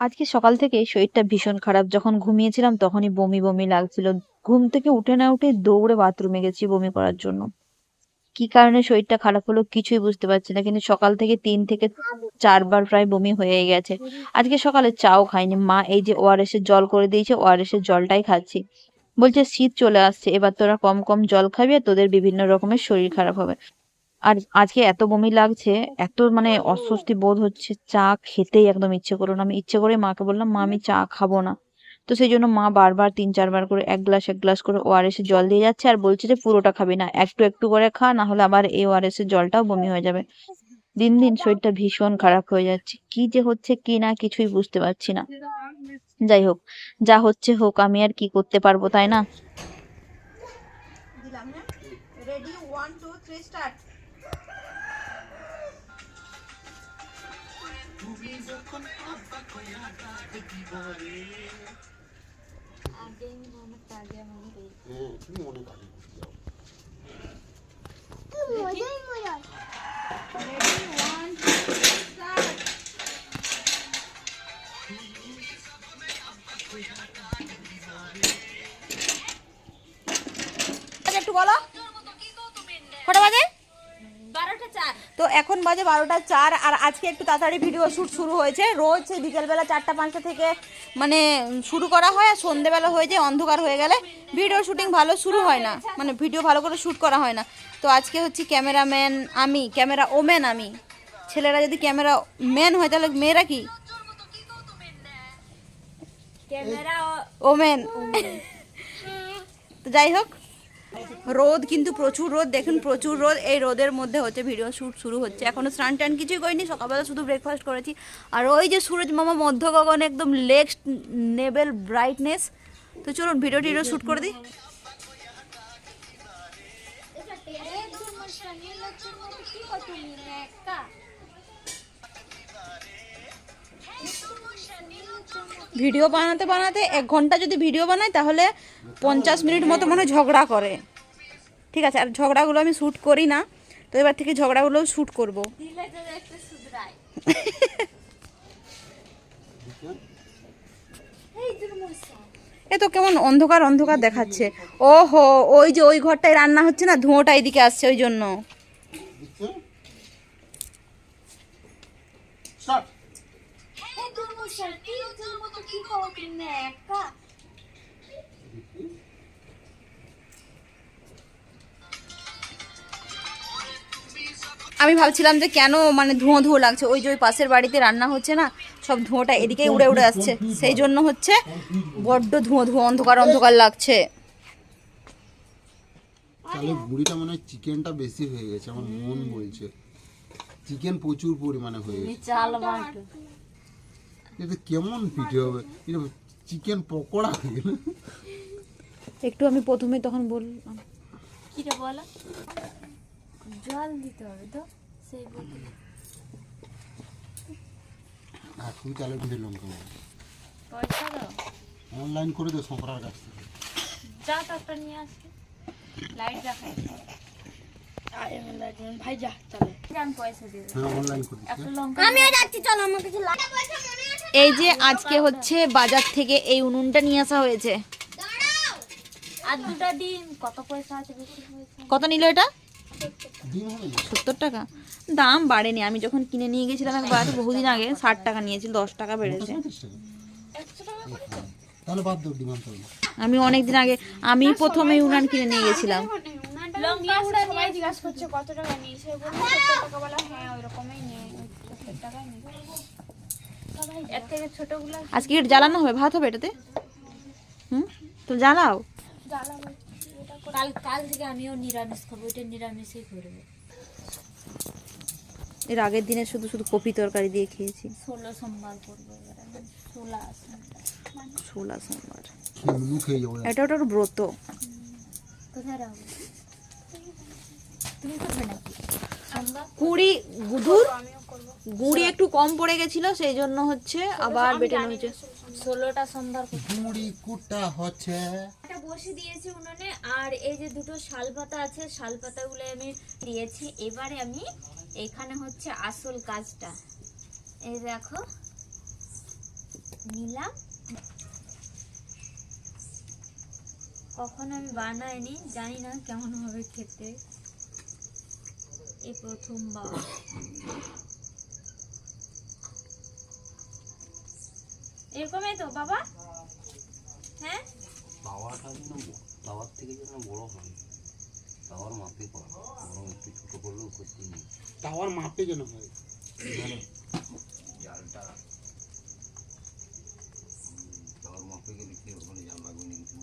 আজকে সকাল থেকে শরীরটা ভীষণ খারাপ। যখন ঘুমিয়েছিলাম তখনই বমি বমি লাগছিল। ঘুম থেকে উঠে না উঠে দৌড়ে বাথরুমে গেছি বমি করার জন্য। কি কারণে শরীরটা খারাপ হলো কিছুই বুঝতে পারছি না, কিন্তু সকাল থেকে তিন থেকে চারবার প্রায় বমি হয়ে গেছে। আজকে সকালে চাও খাইনি। মা এই যে ওআরএস এর জল করে দিয়েছে ওআরএস এর জলটাই খাচ্ছি। বলছে শীত চলে আসছে, এবার তোরা কম কম জল খাবি আর তোদের বিভিন্ন রকমের শরীর খারাপ হবে। আর আজকে এত বমি লাগছে এত মানে অস্বস্তি বোধ হচ্ছে চা খেতেই একদম ইচ্ছে করল না। আমি ইচ্ছে করে মাকে বললাম মা আমি চা খাব না। তো সেই জন্য মা বারবার তিন চারবার করে এক গ্লাস এক গ্লাস করে ওআরএস এর জল দিয়ে যাচ্ছে আর বলছে যে পুরোটা খাবি না একটু একটু করে খা না হলে আবার এই ওআরএস এর জলটাও বমি হয়ে যাবে। দিন দিন শরীরটা ভীষণ খারাপ হয়ে যাচ্ছে। কি যে হচ্ছে কি না কিছুই বুঝতে পারছি না। যাই হোক যা হচ্ছে হোক আমি আর কি করতে পারব তাই না? Ready one two three start তুমি অনেক আগে ঘুরতে যাও একটু বলো। কটা বাজে? তো এখন বাজে বারোটা চার আর আজকে একটু তাড়াতাড়ি ভিডিও শ্যুট শুরু হয়েছে। রোজ সেই বিকেলবেলা চারটা পাঁচটা থেকে মানে শুরু করা হয় আর সন্ধেবেলা হয়ে যায় অন্ধকার হয়ে গেলে ভিডিও শুটিং ভালো শুরু হয় না। মানে ভিডিও ভালো করে শ্যুট করা হয় না। তো আজকে হচ্ছে ক্যামেরাম্যান আমি ক্যামেরা ওম্যান আমি। ছেলেরা যদি ক্যামেরা ম্যান হয় তাহলে মেয়েরা কি? ক্যামেরা ওমেন তো যাই হোক রোদ, কিন্তু প্রচুর রোদ। দেখুন, প্রচুর রোদ। এই রোদের মধ্যে হচ্ছে ভিডিও শ্যুট শুরু হচ্ছে। এখনও স্নান টান কিছুই করিনি। সকালবেলা শুধু ব্রেকফাস্ট করেছি। আর ওই যে সূরজ মামা মধ্য গগনে একদম লেগ নেবেল ব্রাইটনেস তো চলুন ভিডিও টিডিও শ্যুট করে দিই। ভিডিও বানাতে বানাতে এক ঘণ্টা যদি ভিডিও বানাই, তাহলে পঞ্চাশ মিনিট মতো মনে ঝগড়া করে। ঠিক আছে, আর ঝগড়াগুলো আমি শ্যুট করি না। তো এবার থেকে ঝগড়াগুলোও শ্যুট করব। এ তো কেমন অন্ধকার অন্ধকার দেখাচ্ছে। ও হো ওই যে ওই ঘরটায় রান্না হচ্ছে না? ধোঁয়াটা এদিকে আসছে ওই জন্য। মতো কি একা আমি ভাবছিলাম যে কেন মানে ধোঁয়া ধোঁয়া লাগছে ওই যে ওই পাশের বাড়িতে রান্না হচ্ছে না সব ধোঁয়াটা এদিকেই উড়ে উড়ে আসছে সেই জন্য হচ্ছে বড্ড ধোঁয়া ধোঁয়া অন্ধকার অন্ধকার লাগছে তাহলে বুড়িটা মনে হয় চিকেনটা বেশি হয়ে গেছে আমার মন বলছে চিকেন প্রচুর পরিমাণে হয়ে গেছে চাল বাটো এটা কেমন পিঠে হবে? এটা চিকেন পকোড়া হয়ে গেল। একটু আমি প্রথমে তখন বললাম। কিটা বলো? জল দিতে হবে তো সেই বোতলে আর তুই তাহলে পিঠে লঙ্কা পয়সা দাও। অনলাইন করে দে শঙ্করার কাছ থেকে। যা তো একটা নিয়ে আসি লাইট দেখাই ভাই যা চলে। পয়সা দিয়ে। হ্যাঁ অনলাইন করে দিচ্ছি। একটা লঙ্কা আমিও যাচ্ছি চলো আমার কাছে এই যে আজকে হচ্ছে বাজার থেকে এই উনুনটা নিয়ে আসা হয়েছে। আর দুটা দিন কত নিল এটা? সত্তর টাকা। দাম বাড়েনি। আমি যখন কিনে নিয়ে গেছিলাম একবার বহুদিন আগে ষাট টাকা নিয়েছিল দশ টাকা বেড়েছে। আমি অনেক দিন আগে আমি প্রথমে উনান কিনে নিয়ে গেছিলাম। কত টাকা নিয়েছে? টাকা বলা হ্যাঁ নিয়ে আজকে এটা জ্বালানো হবে ভাত হবে এটাতে? হুম? তো জ্বালাও। কাল কাল থেকে আমিও নিরামিষ খাব এটা নিরামিষই করব। এর আগের দিনে শুধু শুধু কপি তরকারি দিয়ে খেয়েছি। ষোলো সোমবার করব ষোলা সোমবার। এটা ওটা ব্রত। কুড়ি গুদুর গুড়ি একটু কম পড়ে গেছিল সেই জন্য হচ্ছে আবার বেটে হয়েছে ষোলোটা সোমবার করব মুড়ি কুটা হচ্ছে। এটা বসে দিয়েছি উনুনে আর এই যে দুটো শালপাতা আছে শালপাতাগুলো আমি দিয়েছি। এবারে আমি এখানে হচ্ছে আসল কাজটা। এই দেখো নিলাম। কখনো আমি বানাইনি জানি না কেমন হবে খেতে। এই প্রথমবার। এরকমই তো বাবা। হ্যাঁ? তাওয়াটা যেন ব- তাওয়ার থেকে যেন বড় হয়। তাওয়ার মাপে করা। বরং একটু ছোট করলেও ক্ষতি নেই। তাওয়ার মাপে যেন হয়। জালটা। হুম, তাওয়ার মাপে গেলে কি ওখানে জাল লাগবে না কিন্তু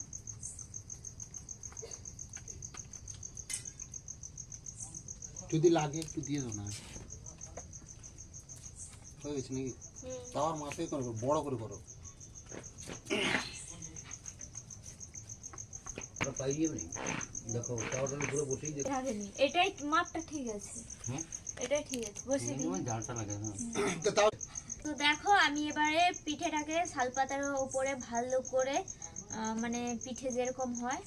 যদি লাগে একটু দিয়ে দাও না। হয়ে গেছে নাকি? তাওয়ার মাপে করো বড় করে করো। দেখো বসেই এটাই মাপটা ঠিক আছে। হ্যাঁ? এটাই ঠিক আছে বসে জালটা লাগে হ্যাঁ। তো দেখো আমি এবারে পিঠেটাকে শালপাতার উপরে ভালো করে আহ, মানে পিঠে যেরকম হ্যাঁ।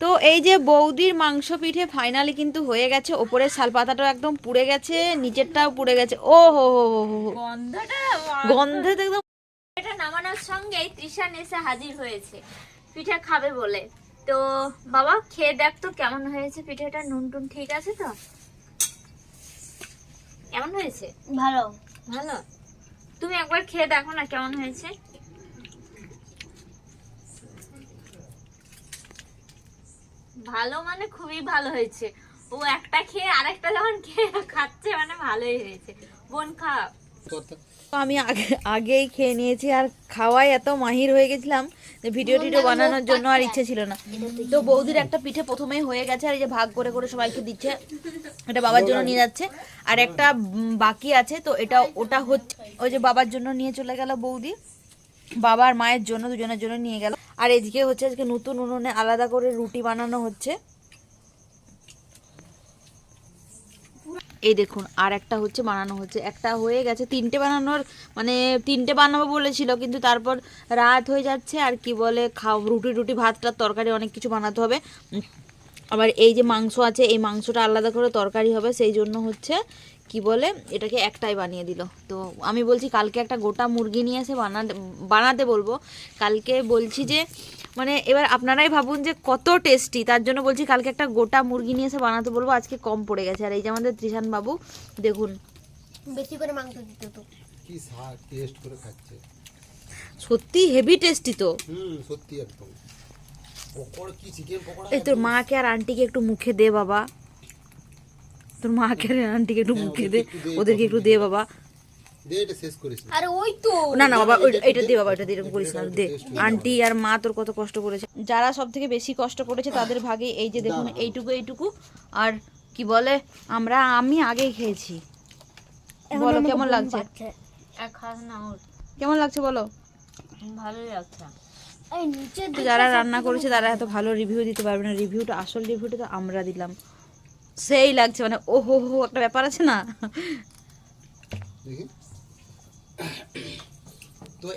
তো এই যে বৌদির মাংস পিঠে ফাইনালি কিন্তু হয়ে গেছে ওপরের শালপাতাটাও একদম পুড়ে গেছে নিচেরটাও পুড়ে গেছে। ও হো হো হো হো গন্ধে তো একদম এটা নামানোর সঙ্গেই তৃষান এসে হাজির হয়েছে। পিঠে খাবে বলে। তো বাবা খেয়ে দেখ তো কেমন হয়েছে পিঠেটা। নুন টুন ঠিক আছে তো? কেমন হয়েছে? ভালো। ভালো? তুমি একবার খেয়ে দেখো না কেমন হয়েছে। ভালো মানে খুবই ভালো হয়েছে। ও একটা খেয়ে আরেকটা যখন খেয়ে খাচ্ছে মানে ভালোই হয়েছে। বোন খা। আমি আগে আগেই খেয়ে নিয়েছি আর খাওয়াই এত মাহির হয়ে গেছিলাম যে ভিডিও টিডিও বানানোর জন্য আর ইচ্ছে ছিল না। তো বৌদির একটা পিঠে প্রথমেই হয়ে গেছে আর এই যে ভাগ করে করে সবাইকে দিচ্ছে। এটা বাবার জন্য নিয়ে যাচ্ছে। আর একটা বাকি আছে তো এটা ওটা হচ্ছে ওই যে বাবার জন্য নিয়ে চলে গেল বৌদি। বাবার মায়ের জন্য দুজনের জন্য নিয়ে গেল। আর এদিকে হচ্ছে আজকে নতুন উনুনে আলাদা করে রুটি বানানো হচ্ছে। এই দেখুন, আর একটা হচ্ছে বানানো হচ্ছে। একটা হয়ে গেছে, তিনটে বানানোর মানে তিনটে বানাবো বলেছিল, কিন্তু তারপর রাত হয়ে যাচ্ছে, আর কি বলে, খাও, রুটি রুটি, ভাতটা, তরকারি, অনেক কিছু বানাতে হবে। আবার এই যে মাংস আছে, এই মাংসটা আলাদা করে তরকারি হবে, সেই জন্য হচ্ছে কি বলে এটাকে একটাই বানিয়ে দিল। তো আমি বলছি কালকে একটা গোটা মুরগি নিয়ে এসে বানাতে বানাতে বলব। কালকে বলছি যে মানে এবার আপনারাই ভাবুন যে কত টেস্টি তার জন্য বলছি কালকে একটা গোটা মুরগি নিয়ে এসে বানাতে বলব আজকে কম পড়ে গেছে। আর এই যে আমাদের ত্রিশান বাবু দেখুন। বেশি করে মাংস দিতে তো। কি শাক টেস্ট করে খাচ্ছে। সত্যি হেভি টেস্টি তো। হুম সত্যি একদম। পকোড়া কি চিকেন পকোড়া এই তোর মাকে আর আন্টিকে একটু মুখে দে বাবা। তোর মাকে আন্টিকে একটু হ্যাঁ, মুখে দে ওদেরকে একটু দে, ওদেরকে একটু দে বাবা। দে এটা শেষ করিস না। আরে ওই তো না না বাবা এটা দে বাবা এটা দিয়ে করিস না দে। আন্টি আর মা তোর কত কষ্ট করেছে। যারা সব থেকে বেশি কষ্ট করেছে তাদের ভাগে এই যে দেখুন এইটুকু এইটুকু আর কি বলে আমরা আমি আগেই খেয়েছি। বলো কেমন লাগছে? কেমন লাগছে বলো? ভালোই লাগছে। এই নিচে তো যারা রান্না করেছে তারা এত ভালো রিভিউ দিতে পারবে না। রিভিউটা আসল রিভিউটা তো আমরা দিলাম। সেই লাগছে মানে ও হো হো একটা ব্যাপার আছে না? তো